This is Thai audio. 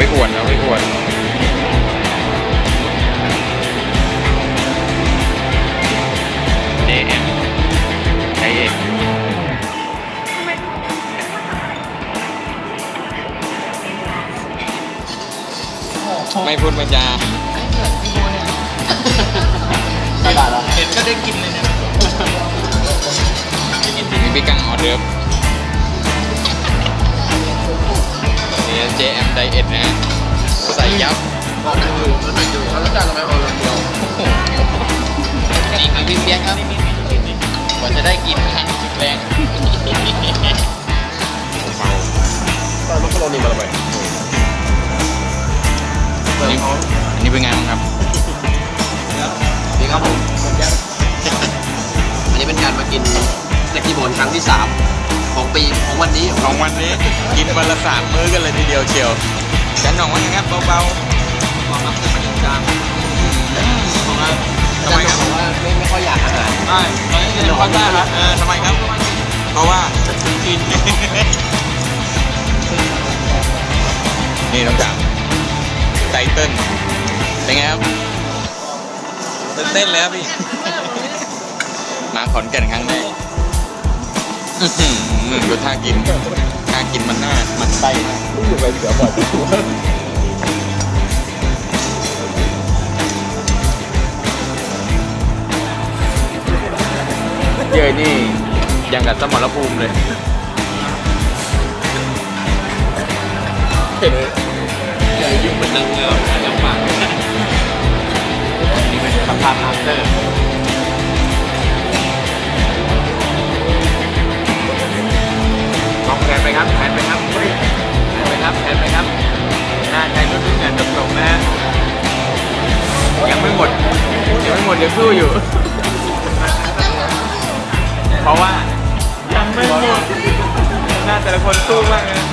ไปอวดเอาไปอวดเดเอ็มไอเอ็มไม่พูดไม่จาเห็นก็ได้กินเลยเนี่ยมีพี่กังออเดิร์ฟ นี่ JM Diet นะฮะใส่ยับบอกดูแล้วหน่อยดูแล้วจานทำไมเอาลำเดียวนี่คือพี่เปียกครับกว่าจะได้กินครั้งแรงตอนมักกะโรนีมาทำไมเปิดท้องอันนี้เป็นไงบ้างครับนี่ครับผมอันนี้เป็นการมากินเล็กที่โบนครั้งที่3ของ ปีของวันนี้ของวันนี้ กินวันละสามมื้อกันเลยทีเดียวเชียวจันหน่องว่าไงครับเบาความรักเป็นประจำๆของเราทำไมครับบอกว่าไม่ไม่ค่อยอยากอาหารใช่ตอนนี้จะคอนได้ครับเออทำไมครับ เพราะว่ากินนี่น้องจ๋าไตเติ้ลเป็นไงครับตื่นเต้นเลยครับพี่ มาขอนแก่นครั้งแรก อื้อหือดูท่ากินท่ากินมันหน้ามันไส้มากลูกอยู่ไปเสือบ่อยเย้ยนี่ยังกับสมรภูมิเลยเห็นใหญ่ยุ่งเป็นนางเงือกลำบากนี่เป็นคำภาพอัพเตอร์ ยังสู้อยู่ เพราะว่ายังไม่หมดหน้าแต่ละคนสู้มากเลยนะ